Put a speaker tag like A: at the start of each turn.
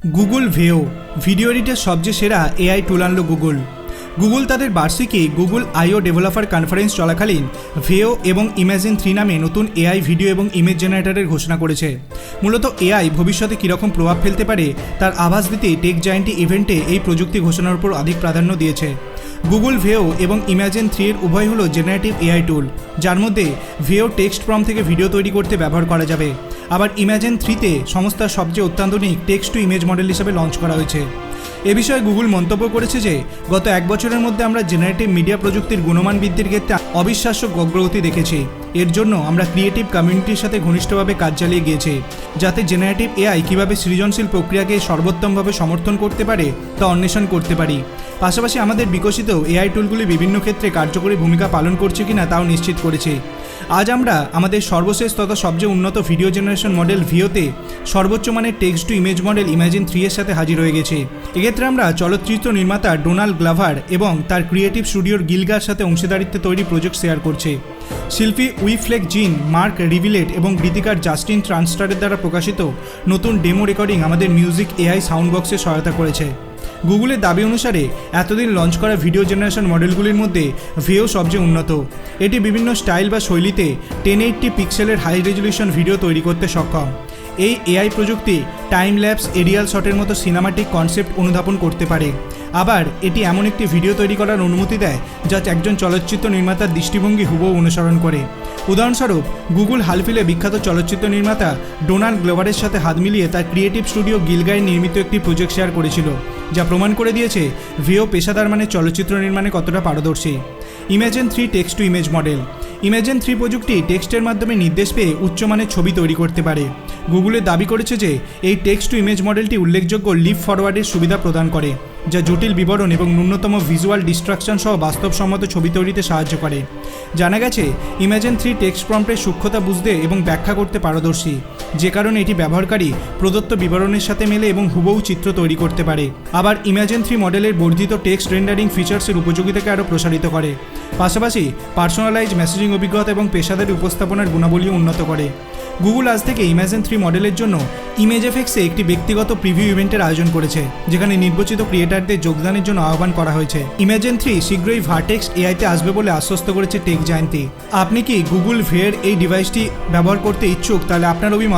A: Google ভেও, video এডিটের সবচেয়ে সেরা AI টুল আনলো গুগল। গুগল তাদের বার্ষিকী গুগল আইও ডেভেলপার কনফারেন্স চলাকালীন ভেও এবং ইমাজিন থ্রি নামে নতুন এআই ভিডিও এবং ইমেজ জেনারেটরের ঘোষণা করেছে। মূলত এআই ভবিষ্যতে কীরকম প্রভাব ফেলতে পারে তার আভাস দিতে টেক জায়েন্টি ইভেন্টে এই প্রযুক্তি ঘোষণার উপর অধিক প্রাধান্য দিয়েছে। গুগল ভেও এবং ইমাজিন থ্রি এর উভয় হলো জেনারেটিভ এআই টুল যার মধ্যে ভেও টেক্সট ফর্ম থেকে ভিডিও তৈরি করতে ব্যবহার করা যাবে। আবার ইমাজিন থ্রিতে সংস্থার সবচেয়ে অত্যাধুনিক টেক্সট টু ইমেজ মডেল হিসেবে লঞ্চ করা হয়েছে। এ বিষয়ে গুগল মন্তব্য করেছে যে, গত এক বছরের মধ্যে আমরা জেনারেটিভ মিডিয়া প্রযুক্তির গুণমান বৃদ্ধির ক্ষেত্রে অবিশ্বাস্য অগ্রগতি দেখেছি। এর জন্য আমরা ক্রিয়েটিভ কমিউনিটির সাথে ঘনিষ্ঠভাবে কাজ চালিয়ে গিয়েছি, যাতে জেনারেটিভ এআই কীভাবে সৃজনশীল প্রক্রিয়াকে সর্বোত্তমভাবে সমর্থন করতে পারে তা অন্বেষণ করতে পারি। পাশাপাশি আমাদের বিকশিত এআই টুলগুলি বিভিন্ন ক্ষেত্রে কার্যকরী ভূমিকা পালন করছে কিনা তাও নিশ্চিত করেছে। আজ আমরা আমাদের সর্বশেষ তথা সবচেয়ে উন্নত ভিডিও জেনারেশন মডেল ভিওতে সর্বোচ্চ মানের text to image model Imagen three এর সাথে হাজির হয়ে গেছে। এক্ষেত্রে আমরা চলচ্চিত্র নির্মাতা ডোনাল্ড গ্লাভার এবং তার ক্রিয়েটিভ স্টুডিওর গিলগার সাথে অংশীদারিত্বে তৈরি প্রজেক্ট শেয়ার করছে। শিল্পী উইফ্লেক জিন, মার্ক রিভিলেট এবং গীতিকার জাস্টিন ট্রান্সটারের দ্বারা প্রকাশিত নতুন ডেমো রেকর্ডিং আমাদের মিউজিক এআই সাউন্ড বক্সে সহায়তা করেছে। গুগলের দাবি অনুসারে, এতদিন লঞ্চ করা ভিডিও জেনারেশন মডেলগুলির মধ্যে ভিও সবচেয়ে উন্নত। এটি বিভিন্ন স্টাইল বা শৈলীতে টেন এইটটি পিক্সেলের হাই রেজলিউশন ভিডিও তৈরি করতে সক্ষম। এই এআই প্রযুক্তি টাইম ল্যাপস এরিয়াল শটের মতো সিনেমাটিক কনসেপ্ট অনুধাবন করতে পারে। আবার, এটি এমন একটি ভিডিও তৈরি করার অনুমতি দেয়, যা একজন চলচ্চিত্র নির্মাতার দৃষ্টিভঙ্গি হুবহু অনুসরণ করে। উদাহরণস্বরূপ, গুগল হালফিলে বিখ্যাত চলচ্চিত্র নির্মাতা ডোনাল্ড গ্লোভারের সাথে হাত মিলিয়ে তার ক্রিয়েটিভ স্টুডিও গিলগায় নির্মিত একটি প্রজেক্ট শেয়ার করেছিল। যা প্রমাণ করে দিয়েছে ভিও পেশাদার মানে চলচ্চিত্র নির্মাণে কতটা পারদর্শী। Imagen three text to image model Imagen three প্রযুক্তি টেক্সটের মাধ্যমে নির্দেশ পেয়ে উচ্চমানের ছবি তৈরি করতে পারে। গুগলের দাবি করেছে যে, এই টেক্সট টু ইমেজ মডেলটি উল্লেখযোগ্য লিপ ফরওয়ার্ডের সুবিধা প্রদান করে, যা জটিল বিবরণ এবং ন্যূনতম ভিজুয়াল ডিস্ট্রাকশন সহ বাস্তবসম্মত ছবি তৈরিতে সাহায্য করে। জানা গেছে ইমেজেন থ্রি টেক্সট প্রম্পটের সূক্ষ্মতা বুঝতে এবং ব্যাখ্যা করতে পারদর্শী। যে কারণে এটি ব্যবহারকারী প্রদত্ত বিবরণের সাথে মেলে এবং হুবহু চিত্র তৈরি করতে পারে। আবার ইমেজেন থ্রি মডেলের বর্ধিত টেক্সট রেন্ডারিং ফিচার্সের উপযোগিতাকে আরও প্রসারিত করে। পাশাপাশি পার্সোনালাইজ মেসেজিং অভিজ্ঞতা এবং পেশাদারি উপস্থাপনার গুণাবলীও উন্নত করে। গুগল আজ থেকে ইমেজেন থ্রি মডেলের জন্য ইমেজ এফেক্সে একটি ব্যক্তিগত প্রিভিউ ইভেন্টের আয়োজন করেছে, যেখানে নির্বাচিত ক্রিয়েটারদের যোগদানের জন্য আহ্বান করা হয়েছে। ইমেজেন থ্রি শীঘ্রই ভার্টেক্স এআইতে আসবে বলে আশ্বস্ত করেছে টেক জায়ন্তি আপনি কি গুগল ভের এই ডিভাইসটি ব্যবহার করতে ইচ্ছুক? তাহলে আপনার অভিমত?